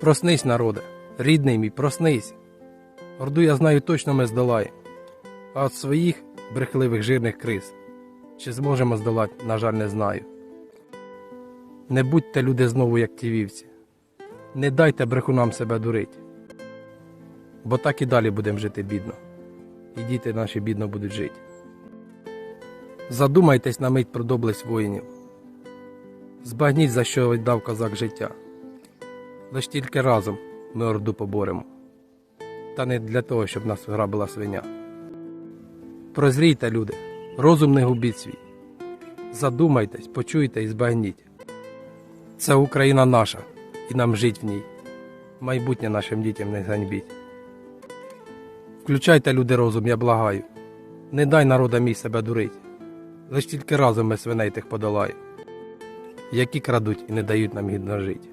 Проснись, народе, рідний мій, проснись. Орду я знаю точно ми здолаємо. А от своїх брехливих жирних криз чи зможемо здолати, на жаль, не знаю. Не будьте люди знову, як ті вівці. Не дайте брехунам себе дурить. Бо так і далі будемо жити бідно. І діти наші бідно будуть жити. Задумайтесь на мить про доблесть воїнів. Збагніть, за що віддав козак життя. Лиш тільки разом ми орду поборемо. Та не для того, щоб нас грабила свиня. Прозрійте, люди, розум не губіть свій. Задумайтесь, почуйте і збагніть. Це Україна наша, і нам жить в ній. Майбутнє нашим дітям не ганьбіть. Включайте, люди, розум, я благаю. Не дай народа мій себе дурить. Лиш тільки разом ми свиней тих подолаємо, які крадуть і не дають нам гідно жити.